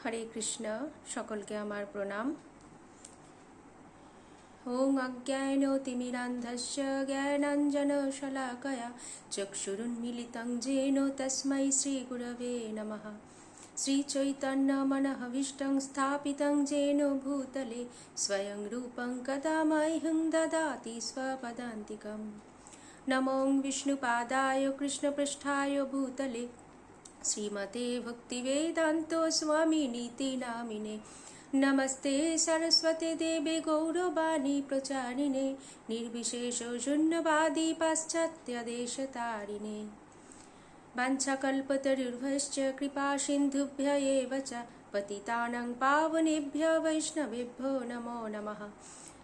হরে কৃষ্ণ সকলকে আমার প্রণাম ওং অজ্ঞানতিমিরান্ধস্য জ্ঞানাঞ্জনশলাকয়া চক্ষুরুন্মিলিতং যেন তস্मै শ্রীগুরবে নমঃ श्रीचैतन्यमनहविष्टं स्थापितं जेन भूतले स्वयं रूपं कदा मह्यं ददाति स्वपदान्तिकं नमो विष्णुपादाय कृष्णपृष्ठाय भूतले श्रीमते भक्तिवेदान्तो स्वामिनीति नामिने। नमस्ते सरस्वती देवे गौरवाणी प्रचारिणे। निर्विशेषशून्यवादी पाश्चात्यदेशतारिणे। वाञ्छाकल्पतरुर्भश्च कृपासिन्धुभ्य एव च पतितानां पावनेभ्य वैष्णवेभ्यो नमो नमः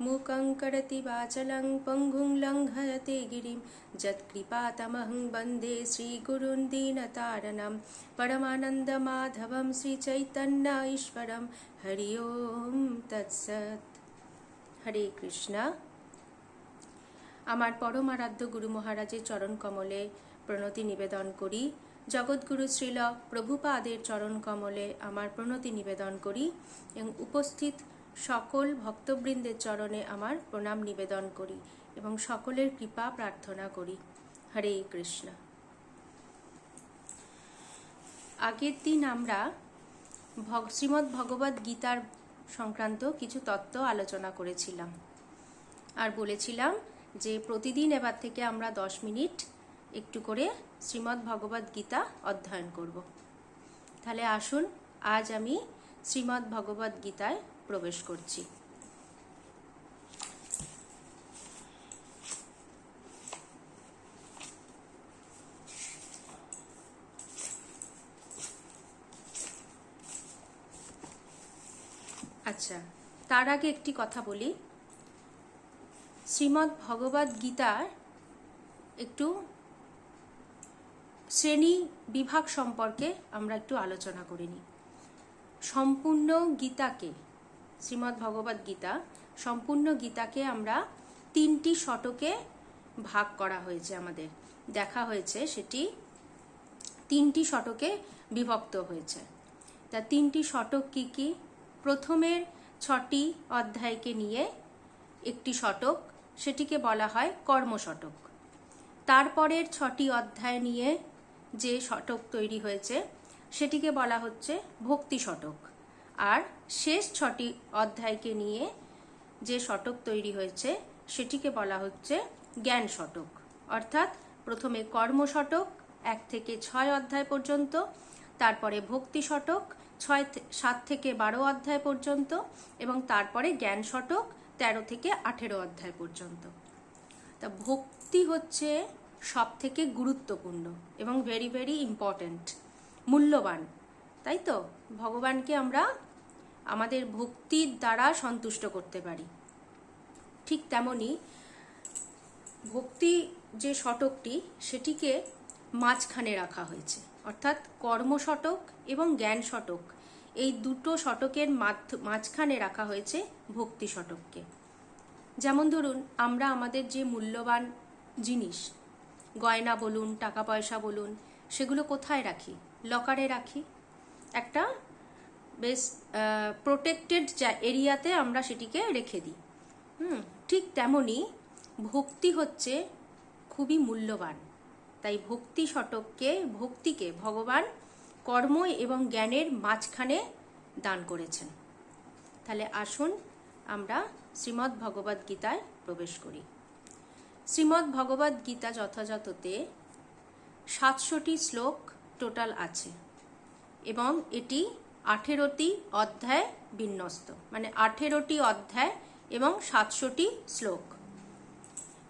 मूकं करति वाचलं पङ्गुं लङ्घयते गिरिं यत्कृपातमहं वन्दे श्रीगुरुन् दीनतारणं परमानन्दमाधवं श्रीचैतन्य ईश्वरं हरि ওম তৎসৎ হরে কৃষ্ণা আমার পরম আরাধ্য গুরু মহারাজের চরণ কমলে প্রণতি নিবেদন করি জগৎগুরু শ্রীল প্রভুপাদের চরণ কমলে আমার প্রণতি নিবেদন করি এবং উপস্থিত সকল ভক্তবৃন্দের চরণে আমার প্রণাম নিবেদন করি এবং সকলের কৃপা প্রার্থনা করি। হরে কৃষ্ণ। আগের দিন আমরা শ্রীমদ্ ভগবদ গীতার সংক্রান্ত কিছু তত্ত্ব আলোচনা করেছিলাম। আর বলেছিলাম যে প্রতিদিন এবার থেকে আমরা দশ মিনিট একটু করে শ্রীমদ্ ভগবদ গীতা অধ্যয়ন করব। তাহলে আসুন, আজ আমি শ্রীমদ্ ভগবদ গীতায় প্রবেশ করছি। আচ্ছা তার আগে একটি কথা বলি। শ্রীমদ্ ভগবদ গীতার একটু শ্রেণি বিভাগ সম্পর্কে আমরা একটু আলোচনা করে নিই। সম্পূর্ণ গীতাকে শ্রীমদ্ ভগবদ গীতা সম্পূর্ণ গীতাকে আমরা তিনটি শতকে ভাগ করা হয়েছে আমাদের। দেখা হয়েছে সেটি তিনটি শতকে বিভক্ত হয়েছে। তা তিনটি শতক কি কি? প্রথমের ছটি অধ্যায়কে নিয়ে একটি শতক, সেটিকে বলা হয় কর্মশতক। তারপরের ছটি অধ্যায় নিয়ে যে শতক তৈরি হয়েছে, সেটিকে বলা হচ্ছে ভক্তি শতক আর শেষ ছটি অধ্যায়কে নিয়ে যে শতক তৈরি হয়েছে, সেটিকে বলা হচ্ছে জ্ঞান শতক। অর্থাৎ প্রথমে কর্ম শতক, এক থেকে ছয় অধ্যায় পর্যন্ত, তারপরে ভক্তি শতক, ছয় সাত থেকে বারো অধ্যায় পর্যন্ত এবং তারপরে জ্ঞান শতক, তেরো থেকে আঠেরো অধ্যায় পর্যন্ত। তা ভক্তি হচ্ছে সব থেকে গুরুত্বপূর্ণ এবং ভেরি ভেরি ইম্পর্ট্যান্ট মূল্যবান, তাই তো? ভগবানকে আমরা আমাদের ভক্তির দ্বারা সন্তুষ্ট করতে পারি। ঠিক তেমনি ভক্তি যে শটকটি সেটিকে মাঝখানে রাখা হয়েছে। অর্থাৎ কর্মশটক এবং জ্ঞান শটক এই দুটো শতকের মাঝখানে রাখা হয়েছে ভক্তি শটককে যেমন ধরুন, আমরা আমাদের যে মূল্যবান জিনিস, গয়না বলুন, টাকা পয়সা বলুন, সেগুলো কোথায় রাখি? লকারে রাখি। একটা বেশ প্রোটেক্টেড এরিয়াতে আমরা সেটিকে রেখে দিই। হুম, ঠিক তেমনই ভক্তি হচ্ছে খুবই মূল্যবান। তাই ভক্তি শতককে, ভক্তিকে ভগবান কর্ম এবং জ্ঞানের মাঝখানে দান করেছেন। তাহলে আসুন আমরা শ্রীমদ্ ভগবদ গীতায় প্রবেশ করি। শ্রীমদ্ ভগবদ গীতা যথাযথতে সাতশোটি শ্লোক টোটাল আছে এবং এটি আঠেরোটি অধ্যায় বিন্যস্ত মানে আঠেরোটি অধ্যায় এবং সাতশোটি শ্লোক।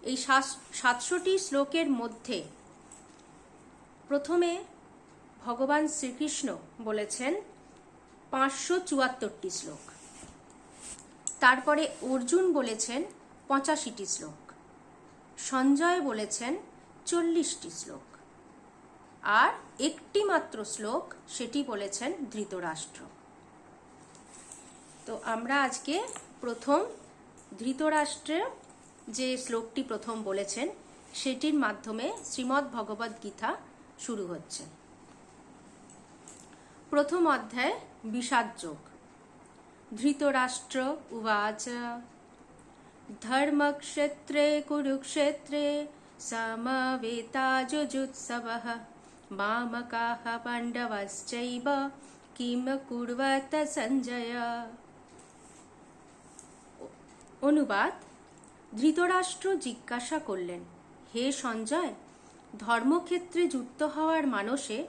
এই সাতশোটি শ্লোকের মধ্যে প্রথমে ভগবান শ্রীকৃষ্ণ বলেছেন, পাঁচশো চুয়াত্তরটি শ্লোক। তারপরে অর্জুন বলেছেন, পঁচাশিটি শ্লোক। সঞ্জয় বলেছেন, চল্লিশটি শ্লোক। আর একটি মাত্র শ্লোক সেটি বলেছেন ধৃতরাষ্ট্র। তো আমরা আজকে প্রথম ধৃতরাষ্ট্রে যে শ্লোকটি প্রথম বলেছেন, সেটির মাধ্যমে শ্রীমদ্ ভগবদ গীতা শুরু হচ্ছে। প্রথম অধ্যায়, বিষাদ যোগ। ধৃতরাষ্ট্র উবাচ, ধর্মক্ষেত্রে, কুরুক্ষেত্রে, সমবেতা যুজুৎসবः। মামকাः পাণ্ডবশ্চৈব কিম কুর্বত সঞ্জয় অনুবাদ ধৃতরাষ্ট্র জিজ্ঞাসা করলেন, হে সঞ্জয়, ধর্মক্ষেত্রে যুক্ত হওয়ার মানসে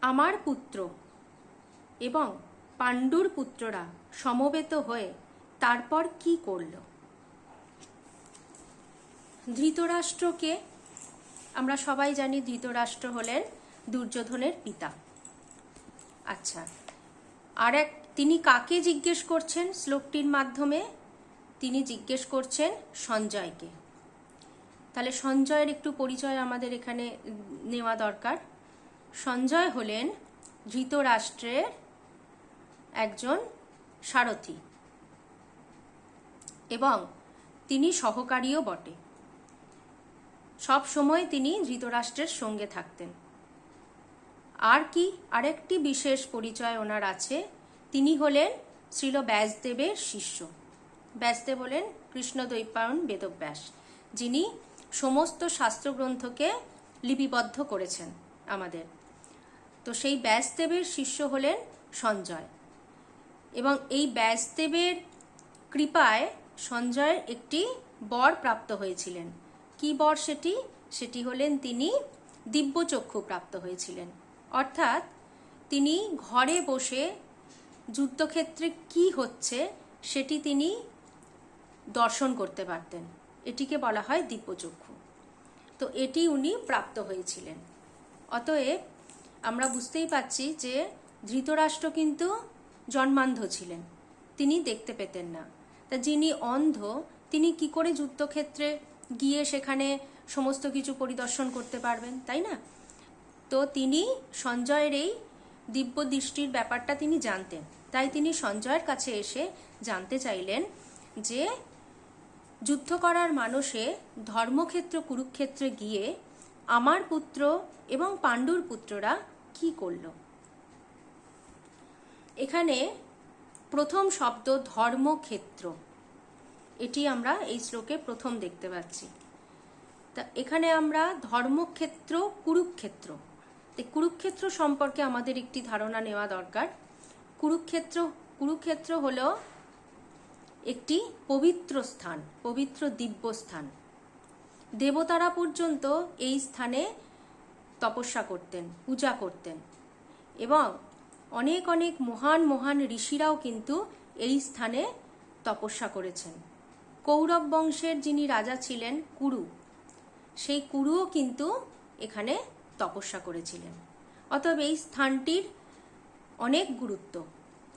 আমার পুত্র এবং পাণ্ডুর পুত্ররা সমবেত হয়ে তারপর কি করল? ধৃতরাষ্ট্রকে আমরা সবাই জানি ধৃতরাষ্ট্র হলেন দুর্যোধনের পিতা। আচ্ছা আর এক, তিনি কাকে জিজ্ঞেস করছেন শ্লোকটির মাধ্যমে? তিনি জিজ্ঞেস করছেন সঞ্জয়কে। তাহলে সঞ্জয়ের একটু পরিচয় আমাদের এখানে নেওয়া দরকার। সঞ্জয় হলেন ধৃতরাষ্ট্রের একজন সারথি এবং তিনি সহকারীও বটে। সব সময় তিনি ধৃতরাষ্ট্রের সঙ্গে থাকতেন। আর কি আরেকটি বিশেষ পরিচয় ওনার আছে, তিনি হলেন শ্রীল ব্যাসদেবের শিষ্য। ব্যাসদেব হলেন কৃষ্ণদ্বৈপায়ন বেদব্যাস, যিনি সমস্ত শাস্ত্রগ্রন্থকে লিপিবদ্ধ করেছেন আমাদের। তো সেই ব্যাসদেবের শিষ্য হলেন সঞ্জয়। এবং এই ব্যাসদেবের কৃপায় সঞ্জয়ের একটি বর প্রাপ্ত হয়েছিলেন। কি বর সেটি? সেটি হলেন তিনি দিব্যচক্ষু প্রাপ্ত হয়েছিলেন। অর্থাৎ তিনি ঘরে বসে যুদ্ধক্ষেত্রে কি হচ্ছে সেটি তিনি দর্শন করতে পারতেন। এটিকে বলা হয় দিব্যচক্ষু। তো এটি উনি প্রাপ্ত হয়েছিলেন। অতএব আমরা বুঝতেই পাচ্ছি যে ধৃতরাষ্ট্র কিন্তু জন্মান্ধ ছিলেন। তিনি দেখতে পেতেন না। তা যিনি অন্ধ, তিনি কি করে যুদ্ধক্ষেত্রে গিয়ে সেখানে সমস্ত কিছু পরিদর্শন করতে পারবেন, তাই না? তো তিনি সঞ্জয়ের এই দিব্য দৃষ্টির ব্যাপারটা তিনি জানতেন। তাই তিনি সঞ্জয়ের কাছে এসে জানতে চাইলেন যে, যুদ্ধ করার মানুষে ধর্মক্ষেত্র, কুরুক্ষেত্রে গিয়ে আমার পুত্র এবং পাণ্ডুর পুত্ররা কি করল? এখানে প্রথম শব্দ ধর্মক্ষেত্র। এটি আমরা এই শ্লোকে প্রথম দেখতে পাচ্ছি। তা এখানে আমরা ধর্মক্ষেত্র, কুরুক্ষেত্র। কুরুক্ষেত্র সম্পর্কে আমাদের একটি ধারণা নেওয়া দরকার। কুরুক্ষেত্র কুরুক্ষেত্র হল একটি পবিত্র স্থান, পবিত্র দিব্য স্থান। দেবতারা পর্যন্ত এই স্থানে তপস্যা করতেন, পূজা করতেন এবং অনেক অনেক মহান মহান ঋষিরাও কিন্তু এই স্থানে তপস্যা করেছেন। কৌরব বংশের যিনি রাজা ছিলেন কুরু, সেই কুরুও কিন্তু এখানে তপস্যা করেছিলেন। অতএব এই স্থানটির অনেক গুরুত্ব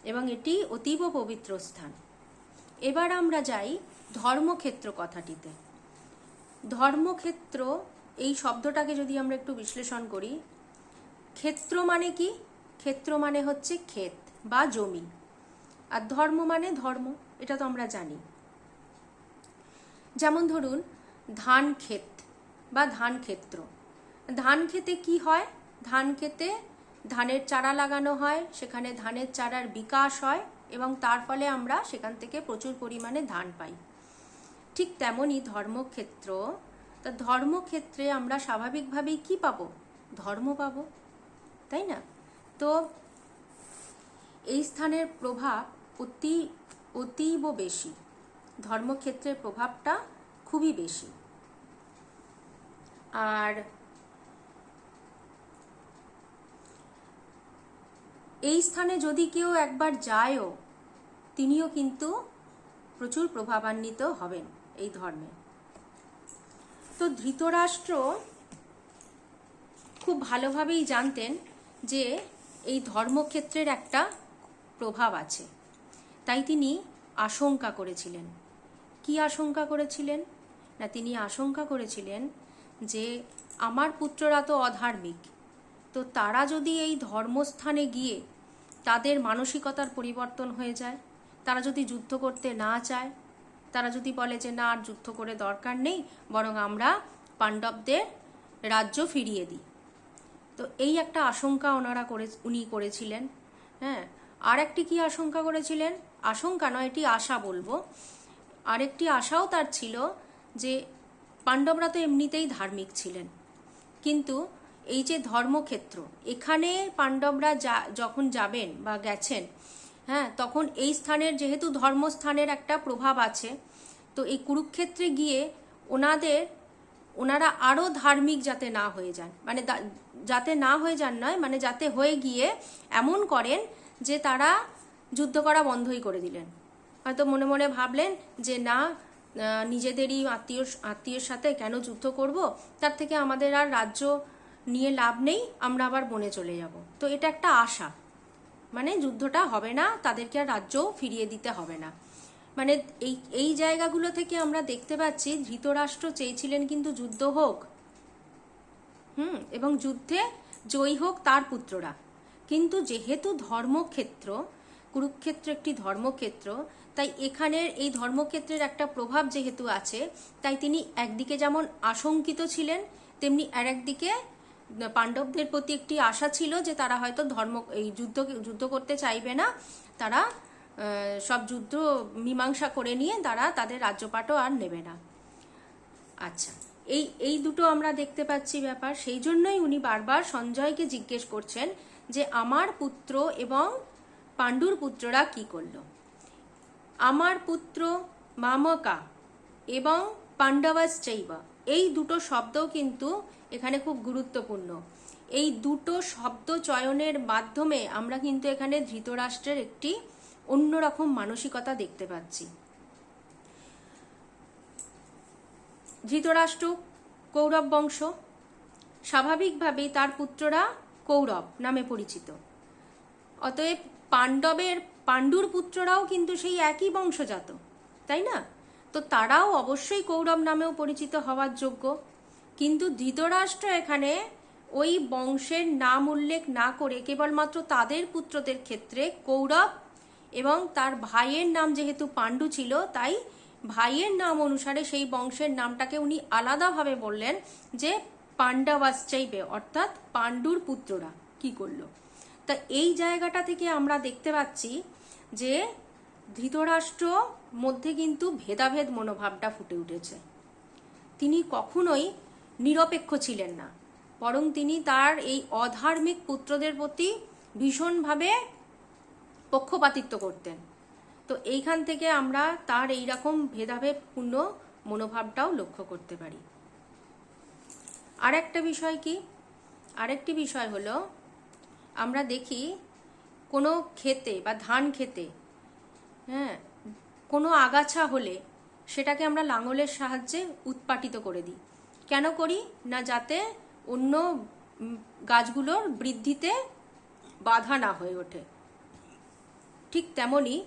এবং এটি অতীব পবিত্র স্থান। এবার আমরা যাই ধর্মক্ষেত্র কথাটিতে। ধর্মক্ষেত্র, এই শব্দটাকে যদি আমরা একটু বিশ্লেষণ করি, ক্ষেত্র মানে কি? ক্ষেত্র মানে হচ্ছে ক্ষেত বা জমি। আর ধর্ম মানে ধর্ম, এটা তো আমরা জানি। যেমন ধরুন, ধান ক্ষেত বা ধান ক্ষেত্র। ধান খেতে কি হয়? ধান খেতে ধানের চারা লাগানো হয়, সেখানে ধানের চারার বিকাশ হয় এবং তার ফলে আমরা সেখান থেকে প্রচুর পরিমাণে ধান পাই। ঠিক তেমনই ধর্মক্ষেত্র। তা ধর্মক্ষেত্রে আমরা স্বাভাবিকভাবেই কি পাবো? ধর্ম পাবো, তাই না? তো এই স্থানের প্রভাব অতি, অতীব বেশি। ধর্মক্ষেত্রের প্রভাবটা খুবই বেশি। আর এই স্থানে যদি কেউ একবার যায়ও, তিনিও কিন্তু প্রচুর প্রভাবান্বিত হবেন এই ধর্মে। তো ধৃতরাষ্ট্র খুব ভালোভাবেই জানতেন যে এই ধর্মক্ষেত্রের একটা প্রভাব আছে। তাই তিনি আশঙ্কা করেছিলেন। কি আশঙ্কা করেছিলেন? না, তিনি আশঙ্কা করেছিলেন যে আমার পুত্ররা তো অধার্মিক। তো তারা যদি এই ধর্মস্থানে গিয়ে তাদের মানসিকতার পরিবর্তন হয়ে যায়, তারা যদি যুদ্ধ করতে না চায়, তারা যদি বলে যে না, আর যুদ্ধ করে দরকার নেই, বরং আমরা পাণ্ডবদের রাজ্য ফিরিয়ে দিই। তো এই একটা আশঙ্কা ওনারা করে, উনি করেছিলেন। হ্যাঁ আর একটি কি আশঙ্কা করেছিলেন? আশঙ্কা নয়, এটি আশা বলব। আরেকটি আশাও তার ছিল যে পাণ্ডবরা তো এমনিতেই ধার্মিক ছিলেন। কিন্তু এই যে ধর্মক্ষেত্র, এখানে পাণ্ডবরা যা, যখন যাবেন বা গেছেন হ্যাঁ তখন এই স্থানের যেহেতু ধর্মস্থানের একটা প্রভাব আছে, তো এই কুরুক্ষেত্রে গিয়ে ওনাদের, ওনারা আরও ধার্মিক যাতে না হয়ে যান। মানে যাতে না হয়ে যান নয় মানে যাতে হয়ে গিয়ে এমন করেন যে তারা যুদ্ধ করা বন্ধই করে দিলেন। হয়তো মনে মনে ভাবলেন যে না নিজেদেরই আত্মীয় আত্মীয়ের সাথে কেন যুদ্ধ করব? তার থেকে আমাদের আর রাজ্য নিয়ে লাভ নেই, আমরা আবার বনে চলে যাব। তো এটা একটা আশা। মানে যুদ্ধটা হবে না, তাদেরকে আর রাজ্যও ফিরিয়ে দিতে হবে না। মানে এই এই জায়গাগুলো থেকে আমরা দেখতে পাচ্ছি, ধৃতরাষ্ট্র চেয়েছিলেন কিন্তু যুদ্ধ হোক, হুম, এবং যুদ্ধে জয়ী হোক তার পুত্ররা। কিন্তু যেহেতু ধর্মক্ষেত্র কুরুক্ষেত্র একটি ধর্মক্ষেত্র, তাই এখানের এই ধর্মক্ষেত্রের একটা প্রভাব যেহেতু আছে, তাই তিনি একদিকে যেমন আশঙ্কিত ছিলেন, তেমনি আর একদিকে পাণ্ডবদের প্রতি একটি আশা ছিল যে তারা হয়তো ধর্ম, এই যুদ্ধ যুদ্ধ করতে চাইবে না। তারা সব যুদ্ধ মীমাংসা করে নিয়ে তারা তাদের রাজ্যপাটও আর নেবে না। আচ্ছা এই এই দুটো আমরা দেখতে পাচ্ছি ব্যাপার। সেই জন্যই উনি বারবার সঞ্জয়কে জিজ্ঞেস করছেন যে, আমার পুত্র এবং পাণ্ডুর পুত্ররা কি করল? আমার পুত্র মামকা এবং পাণ্ডবাস চৈবা, এই দুটো শব্দও কিন্তু এখানে খুব গুরুত্বপূর্ণ। এই দুটো শব্দ চয়নের মাধ্যমে আমরা কিন্তু এখানে ধৃতরাষ্ট্রের একটি অন্যরকম মানসিকতা দেখতে পাচ্ছি। ধৃতরাষ্ট্র কৌরব বংশ, স্বাভাবিকভাবেই তার পুত্ররা কৌরব নামে পরিচিত। অতএব পাণ্ডবের, পাণ্ডুর পুত্ররাও কিন্তু সেই একই বংশজাত, তাই না? তো তারাও অবশ্যই কৌরব নামেও পরিচিত হওয়ার যোগ্য। কিন্তু ধৃতরাষ্ট্র এখানে ওই বংশের নাম উল্লেখ না করে কেবলমাত্র তাদের পুত্রদের ক্ষেত্রে কৌরব এবং তার ভাইয়ের নাম যেহেতু পাণ্ডু ছিল, তাই ভাইয়ের নাম অনুসারে সেই বংশের নামটাকে উনি আলাদাভাবে বললেন যে পাণ্ডবাস চাইবে অর্থাৎ পাণ্ডুর পুত্ররা। কি করল? তা এই জায়গাটা থেকে আমরা দেখতে পাচ্ছি যে ধৃতরাষ্ট্র মধ্যে কিন্তু ভেদাভেদ মনোভাবটা ফুটে উঠেছে। তিনি কখনোই নিরপেক্ষ ছিলেন না, বরং তিনি তার এই অধার্মিক পুত্রদের প্রতি ভীষণভাবে পক্ষপাতিত্ব করতেন। তো এইখান থেকে আমরা তার এই রকম ভেদাভেদপূর্ণ মনোভাবটাও লক্ষ্য করতে পারি। আর একটা বিষয় কি? আরেকটি বিষয় হলো আমরা দেখি কোনো খেতে বা ধান খেতে হ্যাঁ কোনো আগাছা হলে সেটাকে আমরা লাঙলের সাহায্যে উৎপাটিত করে দিই। কেন করি? না যাতে অন্য গাছগুলোর বৃদ্ধিতে বাধা না হয়ে ওঠে। ঠিক তেমনি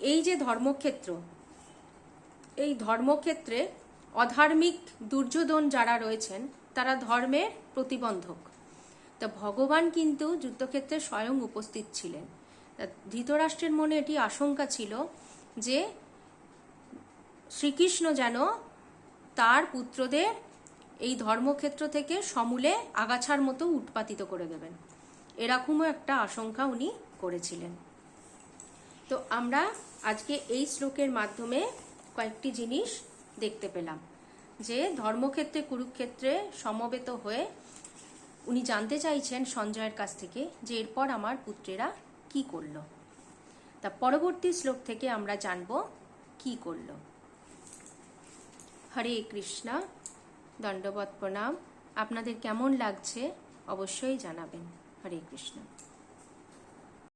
এই যে ধর্মক্ষেত্র, এই ধর্মক্ষেত্রে অধার্মিক দুর্যোধন যারা রয়েছেন, তারা ধর্মের প্রতিবন্ধক। তা ভগবান কিন্তু যুদ্ধক্ষেত্রে স্বয়ং উপস্থিত ছিলেন। তা ধৃতরাষ্ট্রের মনে এটি আশঙ্কা ছিল যে শ্রীকৃষ্ণ যেন তার পুত্রদের এই ধর্মক্ষেত্র থেকে সমূলে আগাছার মতো উৎপাতিত করে দেবেন। এরকমও একটা আশঙ্কা উনি করেছিলেন। তো আমরা আজকে এই শ্লোকের মাধ্যমে কয়েকটি জিনিস দেখতে পেলাম যে ধর্মক্ষেত্রে, কুরুক্ষেত্রে সমবেত হয়ে উনি জানতে চাইছেন সঞ্জয়ের কাছ থেকে যে এরপর আমার পুত্রেরা কি করল। তা পরবর্তী শ্লোক থেকে আমরা জানব কি করল। হরে কৃষ্ণা দণ্ডবৎ প্রণাম আপনাদের কেমন লাগছে অবশ্যই জানাবেন। হরে কৃষ্ণ।